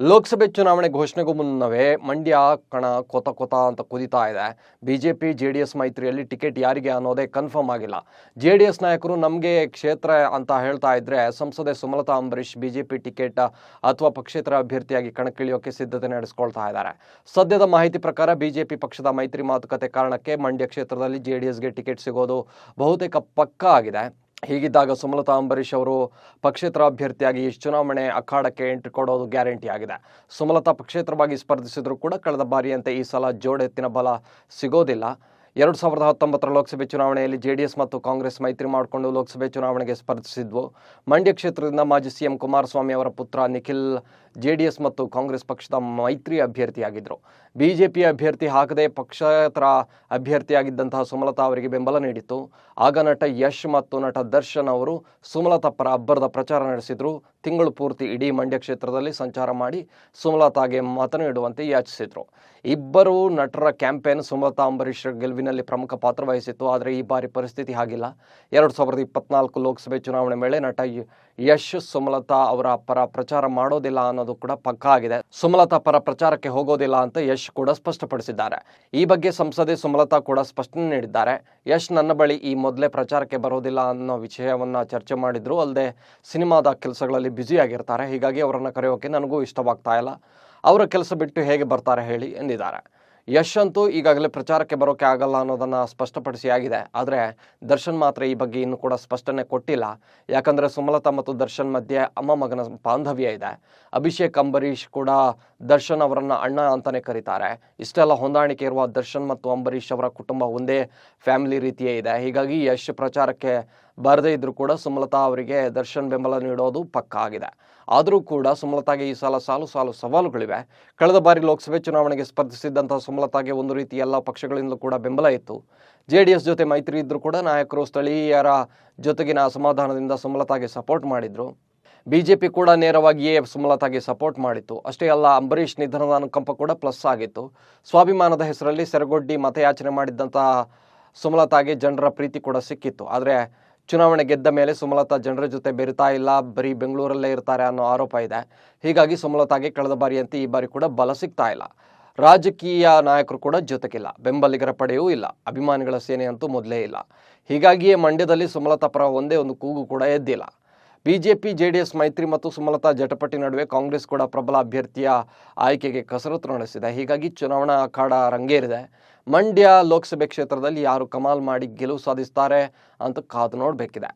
ಲೋಕಸಭೆ ಚುನಾವಣೆ ಘೋಷಣೆಗೂ ಮುನ್ನವೇ ಮಂಡ್ಯ ಕಣ ಕೊತ ಕೊತ ಅಂತ ಕುದಿತಾ ಇದೆ. ಬಿಜೆಪಿ ಜೆ ಡಿ ಎಸ್ ಮೈತ್ರಿಯಲ್ಲಿ ಟಿಕೆಟ್ ಯಾರಿಗೆ ಅನ್ನೋದೇ ಕನ್ಫರ್ಮ್ ಆಗಿಲ್ಲ. ಜೆ ಡಿ ಎಸ್ ನಾಯಕರು ನಮಗೆ ಕ್ಷೇತ್ರ ಅಂತ ಹೇಳ್ತಾ ಇದ್ರೆ ಸಂಸದೆ ಸುಮಲತಾ ಅಂಬರೀಶ್ ಬಿಜೆಪಿ ಟಿಕೆಟ್ ಅಥವಾ ಪಕ್ಷೇತರ ಅಭ್ಯರ್ಥಿಯಾಗಿ ಕಣಕ್ಕಿಳಿಯೋಕೆ ಸಿದ್ಧತೆ ನಡೆಸ್ಕೊಳ್ತಾ ಇದ್ದಾರೆ. ಸದ್ಯದ ಮಾಹಿತಿ ಪ್ರಕಾರ ಬಿಜೆಪಿ ಪಕ್ಷದ ಮೈತ್ರಿ ಮಾತುಕತೆ ಕಾರಣಕ್ಕೆ ಮಂಡ್ಯ ಕ್ಷೇತ್ರದಲ್ಲಿ ಜೆ ಡಿ ಎಸ್ಗೆ ಟಿಕೆಟ್ ಸಿಗೋದು ಬಹುತೇಕ ಪಕ್ಕಾ ಆಗಿದೆ. ಹೀಗಿದ್ದಾಗ ಸುಮಲತಾ ಅಂಬರೀಷ್ ಅವರು ಪಕ್ಷೇತರ ಅಭ್ಯರ್ಥಿಯಾಗಿ ಈ ಚುನಾವಣೆ ಅಖಾಡಕ್ಕೆ ಎಂಟ್ರಿ ಕೊಡೋದು ಗ್ಯಾರಂಟಿ ಆಗಿದೆ. ಸುಮಲತಾ ಪಕ್ಷೇತರವಾಗಿ ಸ್ಪರ್ಧಿಸಿದ್ರು ಕೂಡ ಕಳೆದ ಬಾರಿಯಂತೆ ಈ ಸಲ ಜೋಡೆತ್ತಿನ ಬಲ ಸಿಗೋದಿಲ್ಲ. ಎರಡು ಸಾವಿರದ ಹತ್ತೊಂಬತ್ತರ ಲೋಕಸಭೆ ಚುನಾವಣೆಯಲ್ಲಿ ಜೆಡಿಎಸ್ ಮತ್ತು ಕಾಂಗ್ರೆಸ್ ಮೈತ್ರಿ ಮಾಡಿಕೊಂಡು ಲೋಕಸಭೆ ಚುನಾವಣೆಗೆ ಸ್ಪರ್ಧಿಸಿದ್ವು. ಮಂಡ್ಯ ಕ್ಷೇತ್ರದಿಂದ ಮಾಜಿ ಸಿಎಂ ಕುಮಾರಸ್ವಾಮಿ ಅವರ ಪುತ್ರ ನಿಖಿಲ್ ಜೆಡಿಎಸ್ ಮತ್ತು ಕಾಂಗ್ರೆಸ್ ಪಕ್ಷದ ಮೈತ್ರಿ ಅಭ್ಯರ್ಥಿಯಾಗಿದ್ದರು ಬಿಜೆಪಿ ಅಭ್ಯರ್ಥಿ ಹಾಕದೆ ಪಕ್ಷೇತರ ಅಭ್ಯರ್ಥಿಯಾಗಿದ್ದಂತಹ ಸುಮಲತಾ ಅವರಿಗೆ ಬೆಂಬಲ ನೀಡಿತ್ತು. ಆಗ ನಟ ಯಶ್ ಮತ್ತು ನಟ ದರ್ಶನ್ ಅವರು ಸುಮಲತಾ ಪರ ಅಬ್ಬರದ ಪ್ರಚಾರ ನಡೆಸಿದ್ರು. ತಿಂಗಳು ಪೂರ್ತಿ ಇಡೀ ಮಂಡ್ಯ ಕ್ಷೇತ್ರದಲ್ಲಿ ಸಂಚಾರ ಮಾಡಿ ಸುಮಲತಾಗೆ ಮತ ನೀಡುವಂತೆ ಯಾಚಿಸಿದ್ರು. ಇಬ್ಬರು ನಟರ ಕ್ಯಾಂಪೇನ್ ಸುಮಲತಾ ಅಂಬರೀಶ್ ಗೆಲುವಿನಲ್ಲಿ ಪ್ರಮುಖ ಪಾತ್ರ ವಹಿಸಿತ್ತು, ಆದರೆ ಈ ಬಾರಿ ಪರಿಸ್ಥಿತಿ ಹಾಗಿಲ್ಲ. ಎರಡು ಸಾವಿರದ ಇಪ್ಪತ್ನಾಲ್ಕು ಲೋಕಸಭೆ ಚುನಾವಣೆ ವೇಳೆ ನಟ ಯಶ್ ಸುಮಲತಾ ಅವರ ಪರ ಪ್ರಚಾರ ಮಾಡೋದಿಲ್ಲ ಅನ್ನೋದು ಕೂಡ ಪಕ್ಕಾ ಆಗಿದೆ. ಸುಮಲತಾ ಪರ ಪ್ರಚಾರಕ್ಕೆ ಹೋಗೋದಿಲ್ಲ ಅಂತ ಯಶ್ ಕೂಡ ಸ್ಪಷ್ಟಪಡಿಸಿದ್ದಾರೆ. ಈ ಬಗ್ಗೆ ಸಂಸದೆ ಸುಮಲತಾ ಕೂಡ ಸ್ಪಷ್ಟನೆ ನೀಡಿದ್ದಾರೆ. ಯಶ್ ನನ್ನ ಬಳಿ ಈ ಮೊದಲೇ ಪ್ರಚಾರಕ್ಕೆ ಬರೋದಿಲ್ಲ ಅನ್ನೋ ವಿಷಯವನ್ನ ಚರ್ಚೆ ಮಾಡಿದ್ರು. ಅಲ್ಲದೆ ಸಿನಿಮಾದ ಕೆಲಸಗಳಲ್ಲಿ ಬ್ಯುಸಿ ಆಗಿರ್ತಾರೆ ಹೀಗಾಗಿ ಅವರನ್ನು ಕರೆಯೋಕೆ ನನಗೂ ಇಷ್ಟವಾಗ್ತಾ ಇಲ್ಲ. ಅವರ ಕೆಲಸ ಬಿಟ್ಟು ಹೇಗೆ ಬರ್ತಾರೆ ಹೇಳಿ ಎಂದಿದ್ದಾರೆ. ಯಶ್ ಅಂತೂ ಈಗಾಗಲೇ ಪ್ರಚಾರಕ್ಕೆ ಬರೋಕೆ ಆಗಲ್ಲ ಅನ್ನೋದನ್ನು ಸ್ಪಷ್ಟಪಡಿಸಿ ಆಗಿದೆ. ಆದರೆ ದರ್ಶನ್ ಮಾತ್ರ ಈ ಬಗ್ಗೆ ಇನ್ನೂ ಕೂಡ ಸ್ಪಷ್ಟನೆ ಕೊಟ್ಟಿಲ್ಲ. ಯಾಕಂದರೆ ಸುಮಲತಾ ಮತ್ತು ದರ್ಶನ್ ಮಧ್ಯೆ ಅಮ್ಮ ಮಗನ ಬಾಂಧವ್ಯ ಇದೆ. ಅಭಿಷೇಕ್, ಅಂಬರೀಷ್ ಕೂಡ ದರ್ಶನ್ ಅವರನ್ನು ಅಣ್ಣ ಅಂತಲೇ ಕರೀತಾರೆ. ಇಷ್ಟೆಲ್ಲ ಹೊಂದಾಣಿಕೆ ಇರುವ ದರ್ಶನ್ ಮತ್ತು ಅಂಬರೀಷ್ ಅವರ ಕುಟುಂಬ ಒಂದೇ ಫ್ಯಾಮಿಲಿ ರೀತಿಯೇ ಇದೆ. ಹೀಗಾಗಿ ಯಶ್ ಪ್ರಚಾರಕ್ಕೆ ಬರದೇ ಇದ್ರೂ ಕೂಡ ಸುಮಲತಾ ಅವರಿಗೆ ದರ್ಶನ್ ಬೆಂಬಲ ನೀಡೋದು ಪಕ್ಕ ಆಗಿದೆ ಆದರೂ ಕೂಡ ಸುಮಲತಾಗೆ ಈ ಸಲ ಸಾಲು ಸಾಲು ಸವಾಲುಗಳಿವೆ. ಕಳೆದ ಬಾರಿ ಲೋಕಸಭೆ ಚುನಾವಣೆಗೆ ಸ್ಪರ್ಧಿಸಿದ್ದಂತಹ ಸುಮಲತಾಗೆ ಒಂದು ರೀತಿ ಎಲ್ಲ ಪಕ್ಷಗಳಿಂದಲೂ ಕೂಡ ಬೆಂಬಲ ಇತ್ತು. ಜೆ ಡಿ ಎಸ್ ಜೊತೆ ಮೈತ್ರಿ ಇದ್ದರೂ ಕೂಡ ನಾಯಕರು ಸ್ಥಳೀಯರ ಜೊತೆಗಿನ ಅಸಮಾಧಾನದಿಂದ ಸುಮಲತಾಗೆ ಸಪೋರ್ಟ್ ಮಾಡಿದ್ರು. ಪಿ ಕೂಡ ನೇರವಾಗಿಯೇ ಸುಮಲತಾಗೆ ಸಪೋರ್ಟ್ ಮಾಡಿತ್ತು. ಅಷ್ಟೇ ಅಲ್ಲ, ಅಂಬರೀಷ್ ನಿಧನದ ಅನುಕಂಪ ಕೂಡ ಪ್ಲಸ್ ಆಗಿತ್ತು. ಸ್ವಾಭಿಮಾನದ ಹೆಸರಲ್ಲಿ ಸೆರಗೊಡ್ಡಿ ಮತಯಾಚನೆ ಮಾಡಿದ್ದಂತಹ ಸುಮಲತಾಗೆ ಜನರ ಪ್ರೀತಿ ಕೂಡ ಸಿಕ್ಕಿತ್ತು. ಆದರೆ ಚುನಾವಣೆ ಗೆದ್ದ ಮೇಲೆ ಸುಮಲತಾ ಜನರ ಜೊತೆ ಬೆರಿತಾ ಇಲ್ಲ, ಬರೀ ಬೆಂಗಳೂರಲ್ಲೇ ಇರ್ತಾರೆ ಅನ್ನೋ ಆರೋಪ ಇದೆ. ಹೀಗಾಗಿ ಸುಮಲತಾಗೆ ಕಳೆದ ಬಾರಿಯಂತೆ ಈ ಬಾರಿ ಕೂಡ ಬಲ ಸಿಗ್ತಾ ಇಲ್ಲ. ರಾಜಕೀಯ ನಾಯಕರು ಕೂಡ ಜೊತೆಗಿಲ್ಲ, ಬೆಂಬಲಿಗರ ಪಡೆಯೂ ಇಲ್ಲ, ಅಭಿಮಾನಿಗಳ ಸೇನೆ ಅಂತೂ ಮೊದಲೇ ಇಲ್ಲ. ಹೀಗಾಗಿಯೇ ಮಂಡ್ಯದಲ್ಲಿ ಸುಮಲತಾ ಪರ ಒಂದೇ ಒಂದು ಕೂಗು ಕೂಡ ಎದ್ದಿಲ್ಲ. ಬಿಜೆಪಿ, ಜೆಡಿಎಸ್, ಮೈತ್ರಿ ಮತ್ತು ಸುಮಲತಾ ಜಟಪಟಿ ನಡುವೆ ಕಾಂಗ್ರೆಸ್ ಕೂಡ ಪ್ರಬಲ ಅಭ್ಯರ್ಥಿಯ ಆಯ್ಕೆಗೆ ಕಸರತ್ತು ನಡೆಸಿದೆ. ಹೀಗಾಗಿ ಚುನಾವಣಾ ಅಖಾಡ ರಂಗೇರಿದೆ. ಮಂಡ್ಯ ಲೋಕಸಭೆ ಕ್ಷೇತ್ರದಲ್ಲಿ ಯಾರು ಕಮಾಲ್ ಮಾಡಿ ಗೆಲುವು ಸಾಧಿಸ್ತಾರೆ ಅಂತ ಕಾದು ನೋಡಬೇಕಿದೆ.